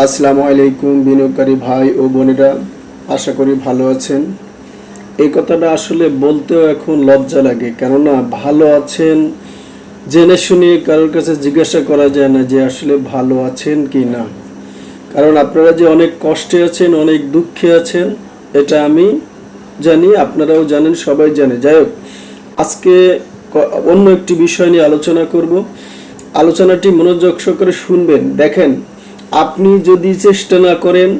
আসসালামু আলাইকুম বিনিয়োগকারী ভাই ও বোনেরা, আশা করি ভালো আছেন। এই কথাটা আসলে বলতেও এখন লজ্জা লাগে, কেননা ভালো আছেন জেনে শুনে কারোর কাছে জিজ্ঞাসা করা যায় না যে আসলে ভালো আছেন কি না। কারণ আপনারা যে অনেক কষ্টে আছেন, অনেক দুঃখে আছেন, এটা আমি জানি, আপনারাও জানেন, সবাই জানে। যাই হোক, আজকে অন্য একটি বিষয় নিয়ে আলোচনা করব। আলোচনাটি মনোযোগ সহকারে শুনবেন, দেখেন আপনি যদি চেষ্টা না করেন,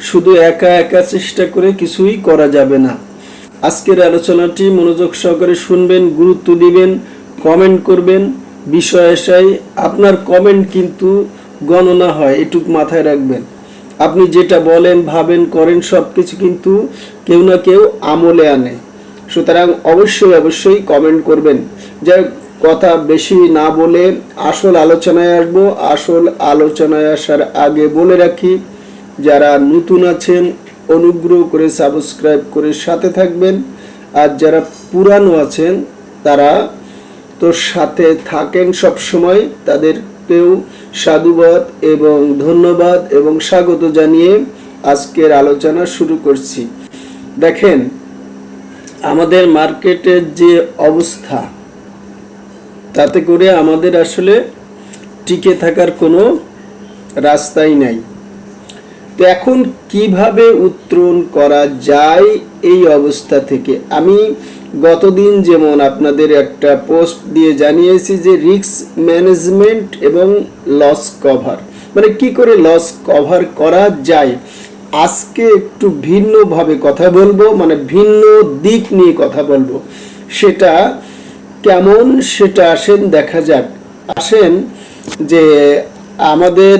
শুধু একা একা চেষ্টা করে কিছুই করা যাবে না। আজকের আলোচনাটি মনোযোগ সহকারে শুনবেন, গুরুত্ব দিবেন, কমেন্ট করবেন। বিষয় আশায় আপনার কমেন্ট কিন্তু গণনা হয়, এটুক মাথায় রাখবেন। আপনি যেটা বলেন, ভাবেন, করেন সব কিছু কিন্তু কেউ না কেউ আমলে আনে। সুতরাং অবশ্যই অবশ্যই কমেন্ট করবেন। যাই কথা বেশি না বলে আসল আলোচনায় আসব। আসল আলোচনায় আসার আগে বলে রাখি, যারা নতুন আছেন, অনুগ্রহ করে সাবস্ক্রাইব করে সাথে থাকবেন। আর যারা পুরানো আছেন, তারা তো সাথে থাকেন সব সময় তাদেরকেও সাধুবাদ এবং ধন্যবাদ এবং স্বাগত জানিয়ে আজকের আলোচনা শুরু করছি। দেখেন, আমাদের মার্কেটের যে অবস্থা তাতে করে আমাদের আসলে টিকে থাকার কোনো রাস্তাই নাই। তো এখন কীভাবে উত্তরণ করা যায় এই অবস্থা থেকে? আমি গতদিন যেমন আপনাদের একটা পোস্ট দিয়ে জানিয়েছি যে রিস্ক ম্যানেজমেন্ট এবং লস কভার। মানে কি করে লস কভার করা যায়? আজকে একটু ভিন্নভাবে কথা বলব মানে ভিন্ন দিক নিয়ে কথা বলব। সেটা কেমন সেটা আসেন, দেখা যাক। আসেন যে আমাদের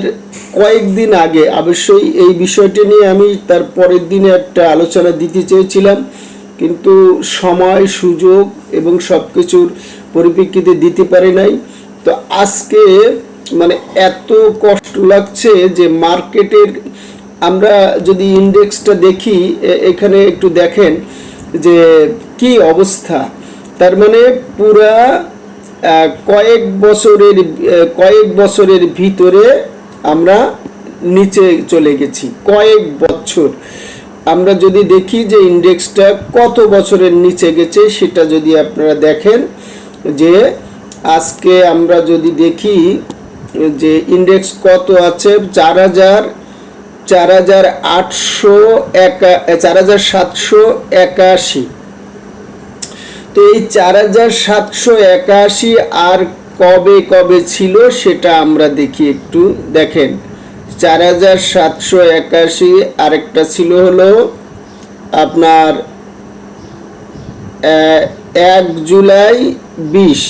কয়েকদিন আগে অবশ্যই এই বিষয়টি নিয়ে আমি তার পরের দিনে একটা আলোচনা দিতে চেয়েছিলাম। কিন্তু সময়, সুযোগ এবং সব কিছুর পরিপ্রেক্ষিতে দিতে পারি নাই। তো আজকে মানে এত কষ্ট লাগছে যে মার্কেটের আমরা যদি ইন্ডেক্সটা দেখি এখানে একটু দেখেন যে কি অবস্থা। তার মানে পুরা কয়েক বছরের কয়েক বছরের ভিতরে আমরা নিচে চলে গেছি, কয়েক বছর। আমরা যদি দেখি যে ইন্ডেক্সটা কত বছরের নিচে গেছে, সেটা যদি আপনারা দেখেন যে আজকে আমরা যদি দেখি যে ইন্ডেক্স কত আছে, চার হাজার চার হাজার আটশো একা, চার হাজার সাতশো একাশি। এই চার হাজার সাতশো একাশি আর কবে কবে ছিল সেটা আমরা দেখি একটু। দেখেন, চার হাজার সাতশো একাশি আরেকটা ছিল হলো আপনার এক জুলাই বিশ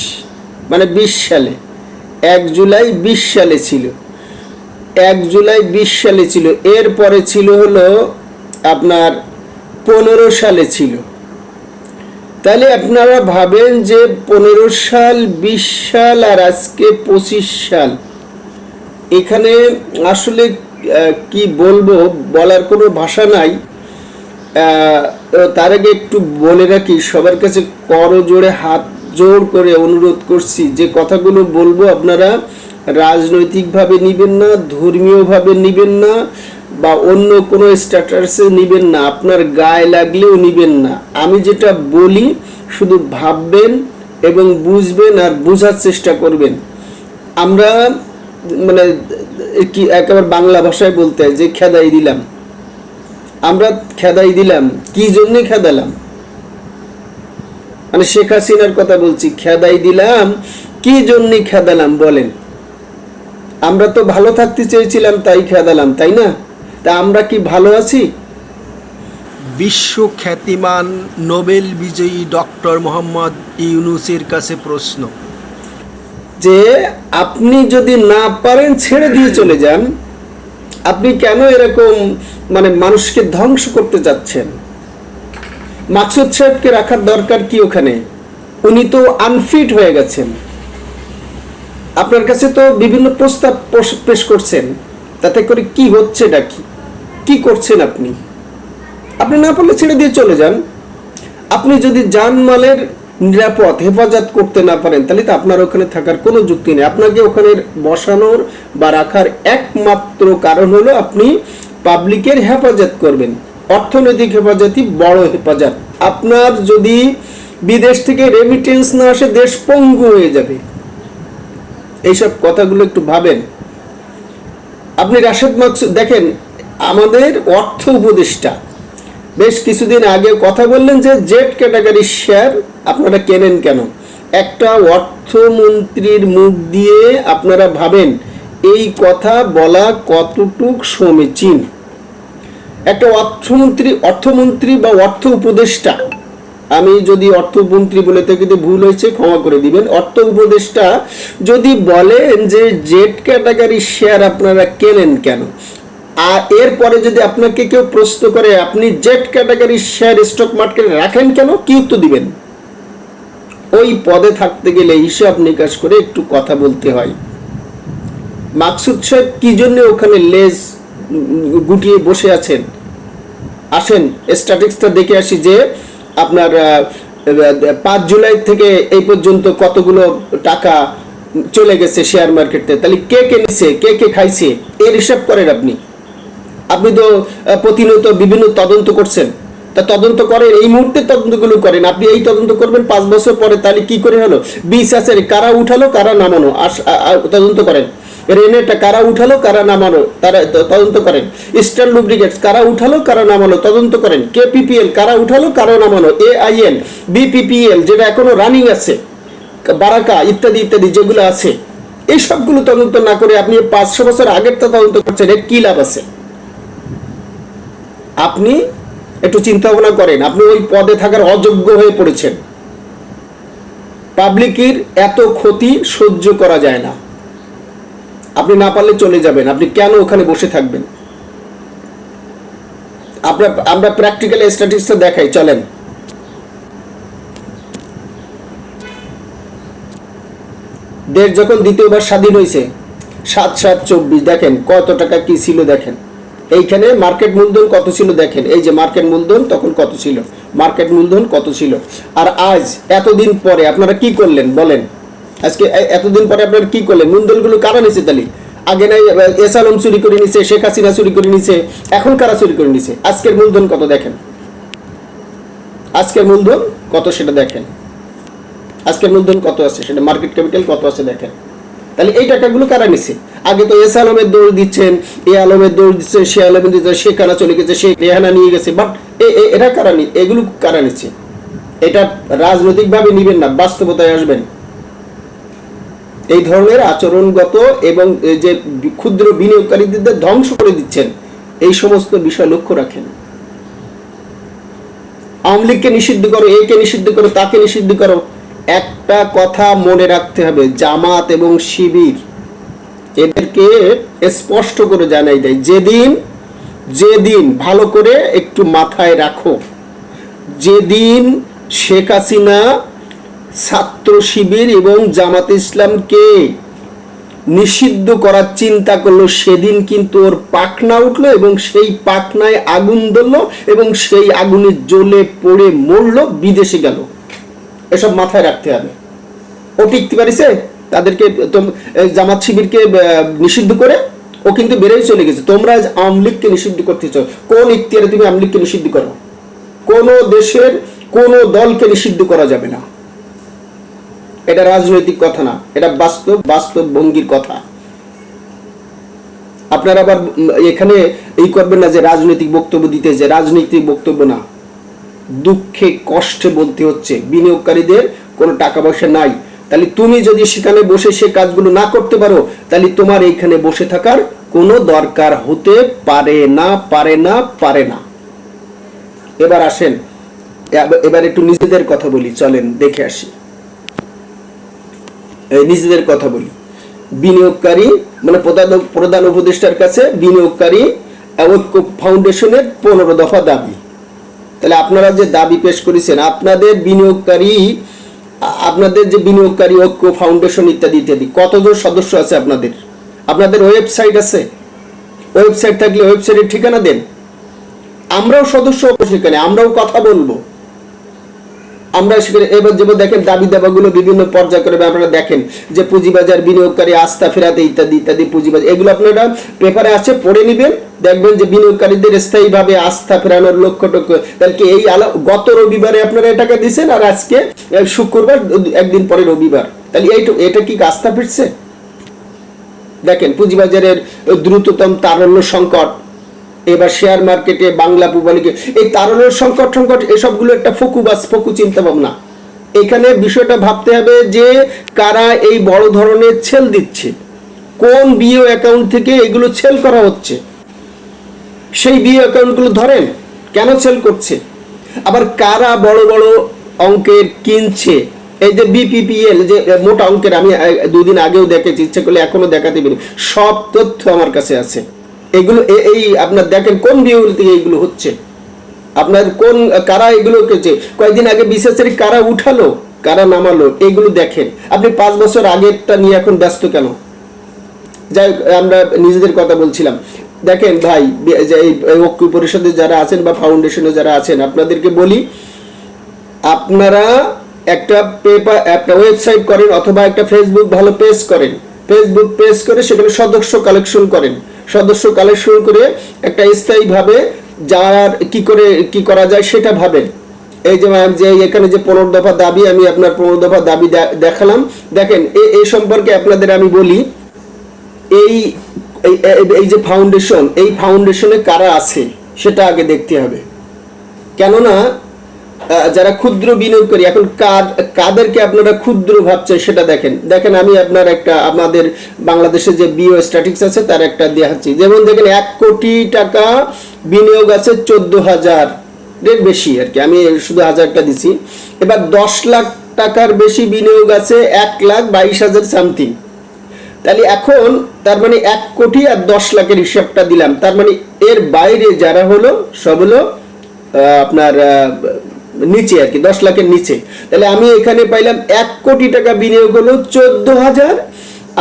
মানে বিশ সালে, এক জুলাই বিশ সালে ছিল। এক জুলাই বিশ সালে ছিল, এরপরে ছিল হলো আপনার পনেরো সালে ছিল। তাহলে আপনারা ভাবেন যে পনেরো সাল, বিশ সাল আর আজকে পঁচিশ সাল। এখানে আসলে কি বলব, বলার কোনো ভাষা নাই। তার আগে একটু বলে রাখি, সবার কাছে করো জোরে হাত জোর করে অনুরোধ করছি, যে কথাগুলো বলব আপনারা রাজনৈতিকভাবে নিবেন না, ধর্মীয়ভাবে নিবেন না, বা অন্য কোনো স্ট্যাটাসে নিবেন না, আপনার গায়ে লাগলেও নিবেন না। আমি যেটা বলি, শুধু ভাববেন এবং বুঝবেন আর বোঝার চেষ্টা করবেন। আমরা মানে কি, একেবারে বাংলা ভাষায় বলতে হয় যে খেদাই দিলাম। আমরা খেদাই দিলাম। কি জন্যে খেদালাম? মানে শেখ হাসিনার কথা বলছি, খেদাই দিলাম। কি জন্য খেদালাম বলেন? আমরা তো ভালো থাকতে চেয়েছিলাম তাই খেদালাম তাই না? তা আমরা কি ভালো আছি? বিশ্ব খ্যাতিমান নোবেল বিজয়ী ডক্টর মোহাম্মদ ইউনুসের কাছে প্রশ্ন। যে আপনি যদি না পারেন ছেড়ে দিয়ে চলে যান আপনি কেন এরকম মানে মানুষকে ধ্বংস করতে যাচ্ছেন মাকসুদ সাহেবকে রাখার দরকার কি ওখানে? উনি তো আনফিট হয়ে গেছেন। আপনার কাছে তো বিভিন্ন প্রস্তাব পেশ করছেন। তাতে করে কি হচ্ছে এটা কি কি করছেন আপনি? আপনি না পারলে ছেড়ে দিয়ে চলে যান। আপনি যদি জানমালের নিরাপদ হেফাজত করতে না পারেন, তাহলে তো আপনার ওখানে থাকার কোনো যুক্তি নেই। আপনাকে ওখানে বসানোর বা রাখার একমাত্র কারণ হলো আপনি পাবলিকের হেফাজত করবেন। অর্থনৈতিক হেফাজতই বড় হেফাজত। আপনার যদি বিদেশ থেকে রেমিটেন্স না আসে, দেশ পঙ্গু হয়ে যাবে। এইসব কথাগুলো একটু ভাবেন। আপনি রাশেদ মাকসুদ দেখেন, আমাদের অর্থ উপদেষ্টা। বেশ কিছুদিন আগে কথা বললেন যে জেড ক্যাটাগরির শেয়ার আপনারা কেনেন কেন? একটা অর্থমন্ত্রীর মুখ দিয়ে আপনারা ভাবেন, এই কথা বলা কতটুক সমীচীন? একটা অর্থমন্ত্রী অর্থমন্ত্রী বা অর্থ উপদেষ্টা আমি যদি অর্থমন্ত্রী বলে তো ভুল হয়েছে, ক্ষমা করে দিবেন। অর্থ উপদেষ্টা যদি বলেন যে জেড ক্যাটাগরির শেয়ার আপনারা কেনেন কেন? আর এরপরে যদি আপনাকে কেউ প্রশ্ন করে, আপনি জেড ক্যাটাগরির শেয়ার স্টক মার্কেটে রাখেন কেন? কি উত্তর দিবেন? ওই পদে থাকতে গেলে হিসাব নিকাশ করে একটু কথা বলতে হয়। মাকসুদ সাহেব কি জন্য ওখানে লেজ গুটিয়ে বসে আছেন? আসেন স্ট্যাটিক্সটা দেখে আসি যে আপনার পাঁচ জুলাই থেকে এই পর্যন্ত কতগুলো টাকা চলে গেছে শেয়ার মার্কেটে তাহলে কে কে নিছে? কে কে খাইছে? এর হিসাব করেন আপনি। আপনি তো প্রতিনিয়ত বিভিন্ন তদন্ত করছেন। তা তদন্ত করেন, এই মুহূর্তে তদন্তগুলো করেন। আপনি এই তদন্ত করবেন, পাঁচ বছর পরে তাহলে কি করে হলো? বিশ আছে কারা উঠালো, কারা নামানো? তদন্ত করেন। রেনেটা কারা উঠালো, কারা নামালো, তারা তদন্ত করেন। ইস্টার্ন লুব্রিগেটস কারা উঠালো, কারা নামানো তদন্ত করেন। কেপিপিএল কারা উঠালো, কারা নামানো এআইএল বিপিপিএল যেটা এখনও রানিং আছে, বারাকা, ইত্যাদি ইত্যাদি, যেগুলো আছে, এই সবগুলো তদন্ত না করে আপনি পাঁচশো বছর আগেরটা তদন্ত করছেন, এর কি লাভ আছে? আপনি একটু চিন্তা ভাবনা করেন, আপনি ওই পদে থাকার অযোগ্য হয়ে পড়েছেন। পাবলিকের এত ক্ষতি সহ্য করা যায় না। আপনি না পারলে চলে যাবেন। আপনি কেন ওখানে বসে থাকবেন? আমরা আমরা প্র্যাকটিক্যাল স্ট্যাটিস্টটা দেখাই, চলেন। দেশ যখন দ্বিতীয়বার স্বাধীন হয়েছে, সাত সাত, চব্বিশ, দেখেন কত টাকা কি ছিল, দেখেন। এইখানে মার্কেট মূলধন কত ছিল, দেখেন। এই যে মার্কেট মূলধন তখন কত ছিল? মার্কেট মূলধন কত ছিল? আর আজ, এতদিন পরে আপনারা কি করলেন, বলেন। আজকে এতদিন পরে আপনারা কি করলেন? মূলধনগুলো কারা নিছে তাহলে? আগে নাই এস আলম চুরি করে নিছে, শেখ হাসিনা চুরি করে নিছে, এখন কারা চুরি করে নিছে? আজকের মূলধন কত দেখেন? আজকের মূলধন কত সেটা দেখেন? আজকের মূলধন কত আছে সেটা? মার্কেট ক্যাপিটাল কত আছে দেখেন? তাহলে এই টাকাগুলো কারা নিছে? আগে তো এস আলমের দৌড় দিচ্ছেন, এ আলমের দৌড় দিচ্ছেন সে আলমের দিচ্ছে, সে কানা চলে গেছে, সে রেহানা নিয়ে গেছে বাট এরা কারা নি এগুলো কারা নিচ্ছে এটা রাজনৈতিকভাবে নিবেন না, বাস্তবতায় আসবেন। এই ধরনের আচরণগত এবং যে ক্ষুদ্র বিনিয়োগকারীদের ধ্বংস করে দিচ্ছেন, এই সমস্ত বিষয় লক্ষ্য রাখেন। আওয়ামী লীগকে নিষিদ্ধ করো, একে নিষিদ্ধ করো, তাকে নিষিদ্ধ করো, একটা কথা মনে রাখতে হবে, জামাত এবং শিবির এদেরকে স্পষ্ট করে জানাই দেয়, যেদিন যেদিন ভালো করে একটু মাথায় রাখো, যেদিন শেখ হাসিনা ছাত্র শিবির এবং জামাত ইসলামকে নিষিদ্ধ করার চিন্তা করল। সেদিন কিন্তু ওর পাখনা উঠল এবং সেই পাখনায় আগুন ধরলো এবং সেই আগুনে জ্বলে পড়ে মরলো, বিদেশে গেল। এসব মাথায় রাখতে হবে। ও টিকতে পারিছে? তাদেরকে জামাত শিবিরকে নিষিদ্ধ করে ও কিন্তু বেড়েই চলে গেছে। তোমরা আওয়ামী লীগকে নিষিদ্ধ করতেছ কোন ইখতিয়ারে তুমি আওয়ামী লীগকে নিষিদ্ধ করো? কোন দেশের কোন দলকে নিষিদ্ধ করা যাবে না। এটা রাজনৈতিক কথা না, এটা বাস্তব বাস্তব ভঙ্গির কথা। আপনারা আবার এখানে এই করবেন না যে রাজনৈতিক বক্তব্য দিতে, যে রাজনৈতিক বক্তব্য না। দুঃখে, কষ্টে বলতে হচ্ছে, বিনিয়োগকারীদের কোনো টাকা পয়সা নাই। তাহলে তুমি যদি সেখানে বসে সে কাজগুলো না করতে পারো, তাহলে তোমার এইখানে বসে থাকার কোনো দরকার হতে পারে না পারে না পারে না। এবার আসেন, এবার একটু নিজেদের কথা বলি, চলেন, দেখে আসি। নিজেদের কথা বলি। বিনিয়োগকারী মানে প্রধান প্রধান উপদেষ্টার কাছে বিনিয়োগকারী ঐক্য ফাউন্ডেশনের পনেরো দফা দাবি। তাহলে আপনারা যে দাবি পেশ করেছেন, আপনাদের বিনিয়োগকারী, আপনাদের যে বিনিয়োগকারী ঐক্য ফাউন্ডেশন ইত্যাদি ইত্যাদি, কতজন সদস্য আছে আপনাদের? আপনাদের ওয়েবসাইট আছে? ওয়েবসাইট থাকলে ওয়েবসাইটের ঠিকানা দেন। আমরাও সদস্য সেখানে, আমরাও কথা বলব। আমরা সেখানে এবার যেমন দেখেন দাবি দাবাগুলো বিভিন্ন পর্যায়ক্রমে আপনারা দেখেন যে পুঁজিবাজার, বিনিয়োগকারী আস্থা ফেরাতে ইত্যাদি ইত্যাদি পুঁজিবাজার, এগুলো আপনারা পেপারে আছে পড়ে নেবেন। দেখবেন যে বিনিয়োগকারীদের স্থায়ীভাবে আস্থা ফেরানোর লক্ষ্য টক্ষ্য তাহলে এই আলো গত রবিবারে আপনারা এটাকে দিছেন আর আজকে শুক্রবার একদিন পরে রবিবার। তাহলে এইটা এটা কি আস্থা ফিরছে? দেখেন পুঁজিবাজারের দ্রুততম তারল্য সংকট। এবার শেয়ার মার্কেটে বাংলা পুবালিকে এই তারল্য সংকট সংকট, এসবগুলো একটা ফকু বাস, ফকু চিন্তা ভাবনা। এখানে বিষয়টা ভাবতে হবে যে কারা এই বড় ধরনের ছেল দিচ্ছে, কোন বিও অ্যাকাউন্ট থেকে এগুলো ছেল করা হচ্ছে। সেই বিও অ্যাকাউন্টগুলো ধরেন, কেন সেল করছে? আবার কারা বড় বড় অঙ্কের কিনছে? এই যে বিপিপিএল যে মোটা অঙ্কের, আমি দুদিন আগেও দেখেছি, ইচ্ছে করলে এখনও দেখাতে পারি। সব তথ্য আমার কাছে আছে। এগুলো এই আপনার দেখেন কোন বিওগুলো থেকে এগুলো হচ্ছে? আপনার কোন কারা এগুলো কেছে কয়েকদিন আগে বিশেষের কারা উঠালো, কারা নামালো, এগুলো দেখেন। আপনি পাঁচ বছর আগেরটা নিয়ে এখন ব্যস্ত কেন? যাই আমরা নিজেদের কথা বলছিলাম। দেখেন ভাই এই ঐক্য পরিষদে যারা আছেন বা ফাউন্ডেশনে যারা আছেন, আপনাদেরকে বলি, আপনারা একটা পেপার একটা ওয়েবসাইট করেন অথবা একটা ফেসবুক ভালো পেজ করেন। ফেসবুক পেজ করে সেখানে সদস্য কালেকশন করেন। সদস্য কালেকশন করে একটা স্থায়ীভাবে যার কি করে, কি করা যায় সেটা ভাবেন। এই যে যে এখানে যে পনেরো দফা দাবি, আমি আপনার পনেরো দফা দাবি দেখালাম। দেখেন এই সম্পর্কে আপনাদের আমি বলি, এই, এই- যে ফাউন্ডেশন এই ফাউন্ডেশনে কারা আছে, সেটা আগে দেখতে হবে। কেননা যারা ক্ষুদ্র বিনিয়োগকারী এখন কাদ- কাদেরকে আপনারা ক্ষুদ্র ভাবছে সেটা দেখেন। দেখেন, আমি আপনার একটা, আমাদের বাংলাদেশে যে বিও স্ট্যাটিক্স আছে, তার একটা দেখাচ্ছি। যেমন দেখেন, এক কোটি টাকা বিনিয়োগ আছে চোদ্দ হাজার এর বেশি আর কি। আমি শুধু হাজারটা দিছি। এবার দশ লাখ টাকার বেশি বিনিয়োগ আছে এক লাখ বাইশ হাজার সামথিং। তাহলে এখন তার মানে এক কোটি আর দশ লাখের হিসাবটা দিলাম। তার মানে এর বাইরে যারা হলো, সব হলো আপনার নিচে আর কি, দশ লাখের নিচে। তাহলে আমি এখানে পাইলাম এক কোটি টাকা বিনিয়োগ হলো চোদ্দ হাজার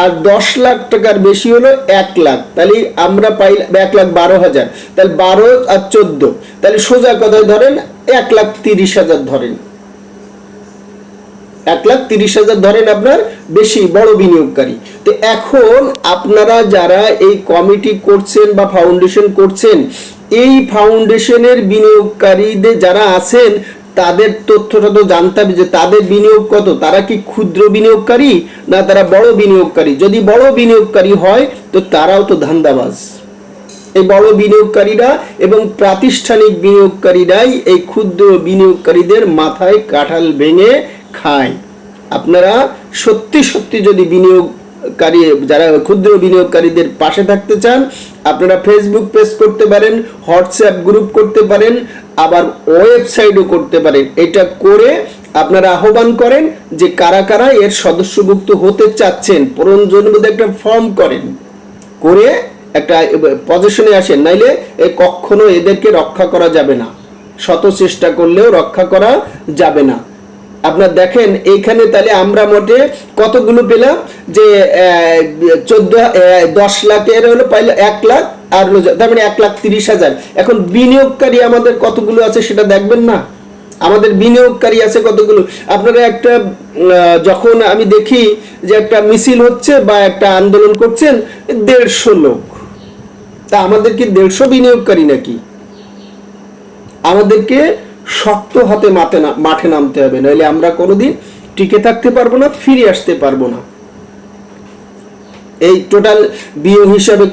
আর দশ লাখ টাকার বেশি হলো এক লাখ। তাহলে আমরা পাইলাম এক লাখ বারো হাজার। তাহলে বারো আর চোদ্দ। তাহলে সোজা কথায় ধরেন এক লাখ তিরিশ হাজার ধরেন। এক লাখ তিরিশ হাজার ধরেন আপনার বেশি, বড় বিনিয়োগকারী। তো এখন আপনারা যারা এই কমিটি করছেন বা ফাউন্ডেশন করছেন, এই ফাউন্ডেশনের বিনিয়োগকারীদের যারা আছেন তাদের তথ্যটা তো জানতে হবে যে তাদের বিনিয়োগ কত? তারা কি ক্ষুদ্র বিনিয়োগকারী না তারা বড় বিনিয়োগকারী? যদি বড় বিনিয়োগকারী হয়, তো তারাও তো ধান্দাবাজ। এই বড় বিনিয়োগকারীরা এবং প্রাতিষ্ঠানিক বিনিয়োগকারীরাই এই ক্ষুদ্র বিনিয়োগকারীদের মাথায় কাঁঠাল ভেঙে খায়। আপনারা সত্যি সত্যি যদি বিনিয়োগকারী যারা ক্ষুদ্র বিনিয়োগকারীদের পাশে থাকতে চান, আপনারা ফেসবুক পেজ করতে পারেন হোয়াটসঅ্যাপ গ্রুপ করতে পারেন, আবার ওয়েবসাইটও করতে পারেন। এটা করে আপনারা আহ্বান করেন যে কারা কারা এর সদস্যভুক্ত হতে চাচ্ছেন প্রয়োজনের মধ্যে একটা ফর্ম করেন। করে একটা পজিশনে আসেন, নাইলে এ কখনো এদেরকে রক্ষা করা যাবে না। শত চেষ্টা করলেও রক্ষা করা যাবে না। আপনার দেখেন, এইখানে তাহলে আমরা মোটে কতগুলো পেলাম? যে চোদ্দ দশ লাখের হলো পাইলে এক লাখ, আর হলো তার মানে এক লাখ তিরিশ হাজার। এখন বিনিয়োগকারী আমাদের কতগুলো আছে সেটা দেখবেন না? আমাদের বিনিয়োগকারী আছে কতগুলো? আপনারা একটা যখন আমি দেখি যে একটা মিছিল হচ্ছে বা একটা আন্দোলন করছেন, দেড়শো লোক। তা আমাদের কি দেড়শো বিনিয়োগকারী নাকি? আমাদেরকে শক্ত হাতে মাঠে না মাঠে নামতে হবে। নইলে আমরা কোনোদিন টিকে থাকতে পারব না, ফিরে আসতে পারব না। এই টোটাল বিও হিসাবে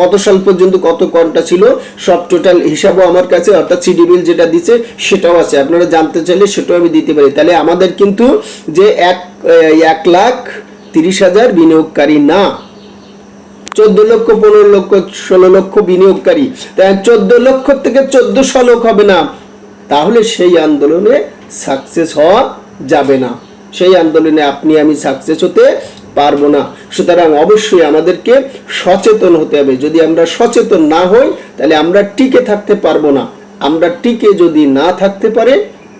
কত সাল পর্যন্ত কত কনটা ছিল, সব টোটাল হিসাবও আমার কাছে, অর্থাৎ সিডি বিল যেটা দিচ্ছে, সেটাও আছে। আপনারা জানতে চাইলে সেটাও আমি দিতে পারি। তাহলে আমাদের কিন্তু যে এক এক লাখ তিরিশ হাজার বিনিয়োগকারী না, চোদ্দ লক্ষ, পনেরো লক্ষ, ষোলো লক্ষ বিনিয়োগকারী। তাই চোদ্দ লক্ষ থেকে চোদ্দশো লোক হবে না। তাহলে সেই আন্দোলনে সাকসেস হওয়া যাবে না। সেই আন্দোলনে আপনি, আমি সাকসেস হতে পারব না। সুতরাং অবশ্যই আমাদেরকে সচেতন হতে হবে। যদি আমরা সচেতন না হই, তাহলে আমরা টিকে থাকতে পারব না। আমরা টিকে যদি না থাকতে পারে,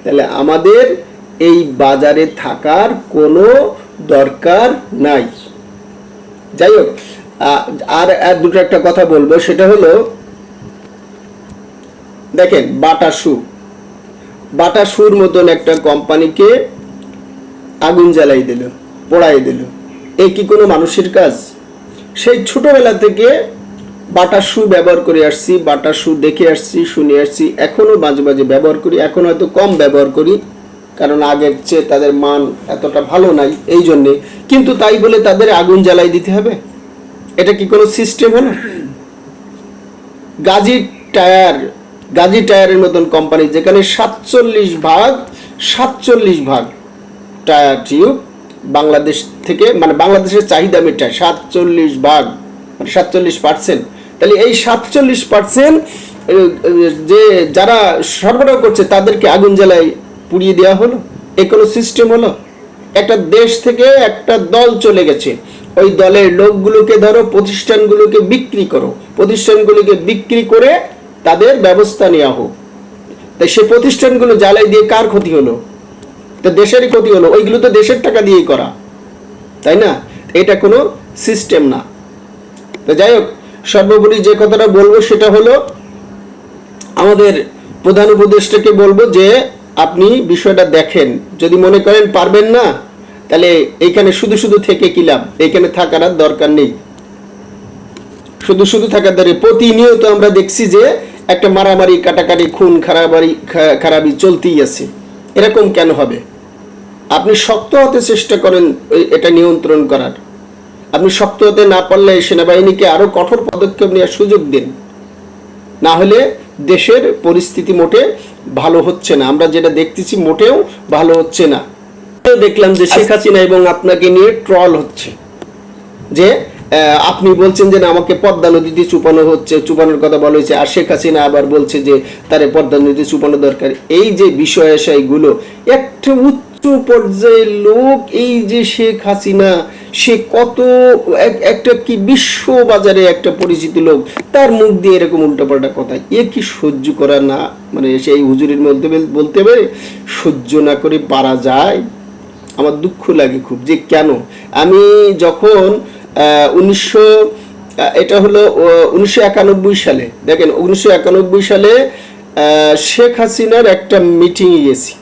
তাহলে আমাদের এই বাজারে থাকার কোনো দরকার নাই। যাই হোক আর দুটো একটা কথা বলব। সেটা হলো, দেখেন, বাটা শু। বাটা সুর মতন একটা কোম্পানিকে আগুন জ্বালাই দিল, পোড়াই দিল। এই কি কোনো মানুষের কাজ? সেই ছোটবেলা থেকে বাটা শু ব্যবহার করে আসছি বাটা শু দেখে আসছি, শুনে আসছি এখনও মাঝে মাঝে ব্যবহার করি, এখন হয়তো কম ব্যবহার করি, কারণ আগের চেয়ে তাদের মান এতটা ভালো নাই, এই জন্যে। কিন্তু তাই বলে তাদের আগুন জ্বালাই দিতে হবে? এটা কি কোনো সিস্টেম হলো? গাজী টায়ার গাজী টায়ারের মতন কোম্পানি, যেখানে সাতচল্লিশ ভাগ সাতচল্লিশ ভাগ টায়ার টিউব বাংলাদেশ থেকে মানে বাংলাদেশের চাহিদা মেটায় সাতচল্লিশ ভাগ মানে সাতচল্লিশ পার্সেন্ট তাহলে এই সাতচল্লিশ পার্সেন্ট যে যারা সরবরাহ করছে, তাদেরকে আগুন জ্বালায় পুড়িয়ে দেওয়া হলো? এ কোনো সিস্টেম হলো? একটা দেশ থেকে একটা দল চলে গেছে। ওই দলের লোকগুলোকে ধরো, প্রতিষ্ঠানগুলোকে বিক্রি করো। প্রতিষ্ঠানগুলোকে বিক্রি করে তাদের ব্যবস্থা নেওয়া হোক। তাই সে প্রতিষ্ঠানগুলো জ্বালাই দিয়ে কার ক্ষতি হলো? তো দেশেরই ক্ষতি হলো। ওইগুলো তো দেশের টাকা দিয়েই করা। তাই না? এটা কোনো সিস্টেম না। তো যাই হোক, সর্বোপরি যে কথাটা বলব সেটা হলো, আমাদের প্রধান উপদেষ্টাকে বলব যে, আপনি বিষয়টা দেখেন। যদি মনে করেন পারবেন না, তাহলে এইখানে শুধু শুধু থেকে কি লাভ? থাকার আর দরকার নেই। শুধু শুধু থাকার দরে প্রতিনিয়ত আমরা দেখছি যে একটা মারামারি কাটাকাটি খুন খারাপারি খারাপি চলতেই আছে। এরকম কেন হবে? আপনি শক্ত হতে চেষ্টা করেন এটা নিয়ন্ত্রণ করার। আপনি শক্ত হতে না পারলে সেনাবাহিনীকে আরও কঠোর পদক্ষেপ নেওয়ার সুযোগ দিন। না হলে দেশের পরিস্থিতি মোটে ভালো হচ্ছে না। আমরা যেটা দেখতেছি মোটেও ভালো হচ্ছে না। দেখলাম যে শেখ হাসিনা এবং আপনাকে নিয়ে ট্রল হচ্ছে। যে আপনি বলছেন যে আমাকে পদ্মা নদীতে চুপানো হচ্ছে, চুপানোর কথা বলা হয়েছে। আর শেখ হাসিনা আবার বলছে যে তারে পদ্মা নদীতে চুপানো দরকার। এই যে বিষয় আশয়গুলো একটা উচ্চ পর্যায়ের লোক, এই যে শেখ হাসিনা, সে কত একটা কি বিশ্ব বাজারে একটা পরিচিত লোক, তার মুখ দিয়ে এরকম উল্টাপাল্টা কথা। এ কি সহ্য করা না মানে সেই হুজুরের মধ্যে বলতে পারে, সহ্য না করে পারা যায়? আমার দুঃখ লাগে খুব যে কেন? আমি যখন উনিশশো এটা হলো উনিশশো একানব্বই সালে। দেখেন, উনিশশো একানব্বই সালে শেখ হাসিনার একটা মিটিংয়ে গেছি।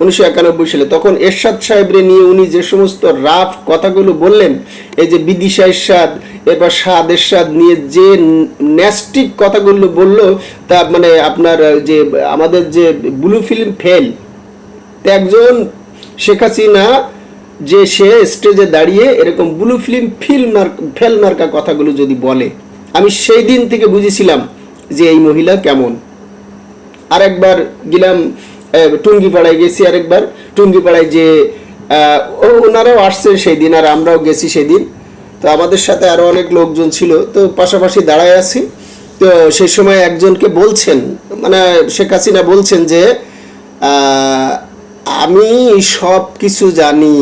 উনিশশো একানব্বই সালে। তখন এরশাদ সাহেবরে নিয়ে উনি যে সমস্ত রাফ কথাগুলো বললেন, এই যে বিদিশা এরশাদ, এরপর সাদ এরশাদ নিয়ে যে ন্যাস্টিক কথাগুলো বলল, তা মানে আপনার যে আমাদের যে ব্লু ফিল্ম ফেল একজন শেখ হাসিনা যে সে স্টেজে দাঁড়িয়ে এরকম ব্লু ফিল্ম ফিল্ম ফেল মার্কা কথাগুলো যদি বলে, আমি সেই দিন থেকে বুঝেছিলাম যে এই মহিলা কেমন। আরেকবার গেলাম টুঙ্গিপাড়ায় গেছি আরেকবার। টুঙ্গিপাড়ায় যে ও, ওনারাও আসছেন সেই দিন আর আমরাও গেছি সেদিন তো আমাদের সাথে আরও অনেক লোকজন ছিল। তো পাশাপাশি দাঁড়ায় আছি। তো সেই সময় একজনকে বলছেন মানে শেখ হাসিনা বলছেন যে আমি সব কিছু জানি।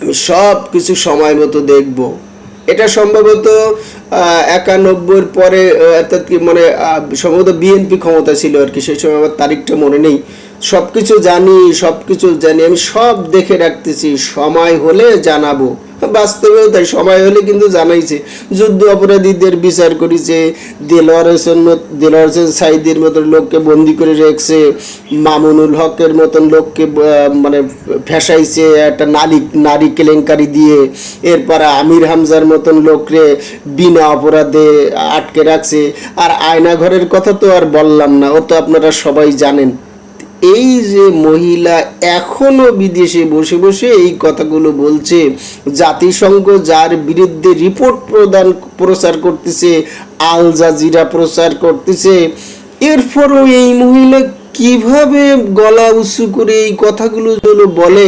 আমি সব কিছু সময় মতো দেখব। এটা সম্ভবত একানব্বইয়ের পরে অর্থাৎ কি মানে সম্ভবত বিএনপি ক্ষমতা ছিল আর কি, সেই সময় আমার তারিখটা মনে নেই। সব কিছু জানি সব কিছু জানি, আমি সব দেখে রাখতেছি, সময় হলে জানাব। বাস্তবেও তাই, সময় হলে কিন্তু জানাইছে। যুদ্ধ অপরাধীদের বিচার করেছে, দেলোয়ার হোসেন দেলোয়ার হোসেন সাইদের মতন লোককে বন্দি করে রেখেছে, মামুনুল হকের মতন লোককে মানে ফেসাইছে একটা নারী নারী কেলেঙ্কারি দিয়ে। এরপরে আমির হামজার মতন লোকরে বিনা অপরাধে আটকে রাখছে। আর আয়না ঘরের কথা তো আর বললাম না, ও তো আপনারা সবাই জানেন। এই যে মহিলা এখনও বিদেশে বসে বসে এই কথাগুলো বলছে, জাতিসংঘ যার বিরুদ্ধে রিপোর্ট প্রদান প্রচার করতেছে, আল জাজিরা প্রচার করতেছে, এরপরও এই মহিলা কীভাবে গলা উঁচু করে এই কথাগুলো যেন বলে,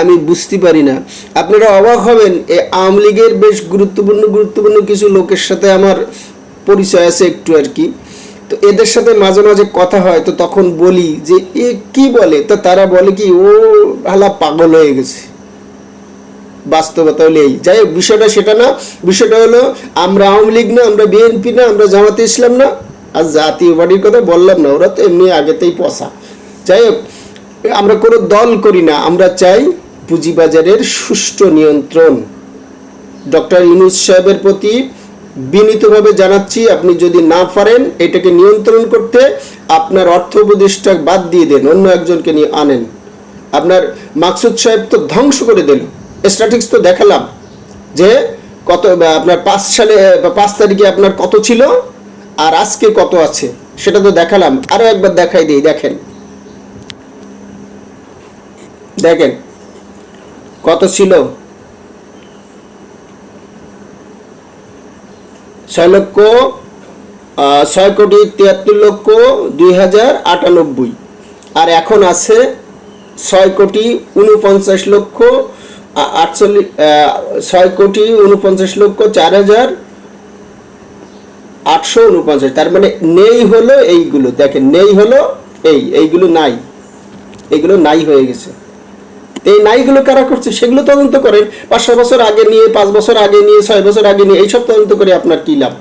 আমি বুঝতে পারি না। আপনারা অবাক হবেন, এ আওয়ামী লীগের বেশ গুরুত্বপূর্ণ গুরুত্বপূর্ণ কিছু লোকের সাথে আমার পরিচয় আছে একটু আর কি। তো এদের সাথে মাঝে মাঝে কথা হয়, তো তখন বলি যে, এ কি বলে? তো তারা বলে কি, ও হালা পাগল হয়ে গেছে। বাস্তবতা হলে এই। যাই হোক, বিষয়টা সেটা না। বিষয়টা হলো, আমরা আওয়ামী লীগ না, আমরা বিএনপি না, আমরা জামাতে ইসলাম না, আর জাতীয় পার্টির কথা বললাম না, ওরা তো এমনি আগেতেই পচা। যাই হোক, আমরা কোনো দল করি না, আমরা চাই পুঁজিবাজারের সুষ্ঠু নিয়ন্ত্রণ। ডক্টর ইউনুস সাহেবের প্রতি বিনীতভাবে জানাচ্ছি, আপনি যদি না পারেন এটাকে নিয়ন্ত্রণ করতে আপনার অর্থ উপদেষ্টা বাদ দিয়ে দেন, অন্য একজনকে নিয়ে আনেন। আপনার মাকসুদ সাহেব তো ধ্বংস করে দিল। স্ট্যাটিক্স তো দেখালাম যে কত, আপনার পাঁচ সালে, পাঁচ তারিখে আপনার কত ছিল আর আজকে কত আছে, সেটা তো দেখালাম। আরও একবার দেখাই দিই, দেখেন। দেখেন, কত ছিল? ছয় লক্ষ ছয় কোটি তিয়াত্তর লক্ষ দুই হাজার আটানব্বই। আর এখন আছে ছয় কোটি উনপঞ্চাশ লক্ষ আটচল্লিশ ছয় কোটি উনপঞ্চাশ লক্ষ চার হাজার আটশো উনপঞ্চাশ। তার মানে নেই হলো এইগুলো। দেখেন, নেই হলো এই, এইগুলো নাই। এগুলো নাই হয়ে গেছে। এই নাইগুলো কারা করছে সেগুলো তদন্ত করেন। পাঁচশো বছর আগে নিয়ে, পাঁচ বছর আগে নিয়ে, ছয় বছর আগে নিয়ে, এইসব তদন্ত করে আপনার কি লাভ?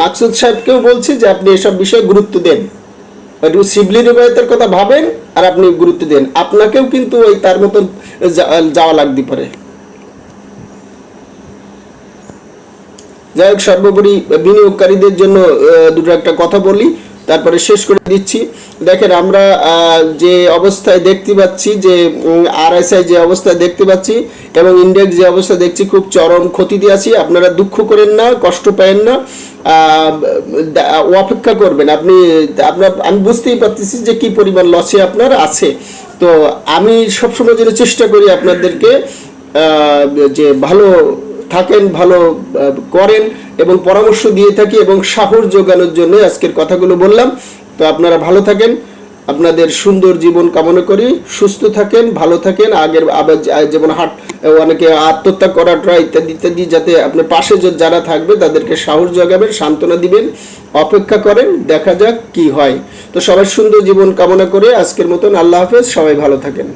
মাকসুদ সাহেবকেও বলছি যে আপনি এসব বিষয়ে গুরুত্ব দেন। একটু শিবলি রিবায়তের কথা ভাবেন আর আপনি গুরুত্ব দেন। আপনাকেও কিন্তু ওই তার মতন যাওয়া লাগতে পারে। যাই হোক, সর্বোপরি বিনিয়োগকারীদের জন্য দুটো একটা কথা বলি। তারপরে শেষ করে দিচ্ছি। দেখেন আমরা যে অবস্থায় দেখতে পাচ্ছি যে আরএসআই যে অবস্থায় দেখতে পাচ্ছি এবং ইন্ডেক্স যে অবস্থা দেখছি খুব চরম ক্ষতিতে আছি। আপনারা দুঃখ করেন না, কষ্ট পায়েন না। অপেক্ষা করবেন। আপনি, আপনার, আমি বুঝতেই পারতেছি যে কি পরিমাণ লসে আপনার আছে। তো আমি সবসময় যেন চেষ্টা করি আপনাদেরকে যে ভালো থাকেন, ভালো করেন। এবং পরামর্শ দিয়ে থাকি এবং সাহস যোগানোর জন্য আজকের কথাগুলো বললাম। তো আপনারা ভালো থাকেন, আপনাদের সুন্দর জীবন কামনা করি, সুস্থ থাকেন, ভালো থাকেন, আগের আবার যেমন হাট, অনেকে আত্মহত্যা করাটা ইত্যাদি ইত্যাদি, যাতে আপনার পাশে যারা থাকবে তাদেরকে সাহস যোগাবেন সান্ত্বনা দিবেন, অপেক্ষা করেন, দেখা যাক কি হয়। তো সবাই সুন্দর জীবন কামনা করে আজকের মতন আল্লাহ হাফেজ, সবাই ভালো থাকেন।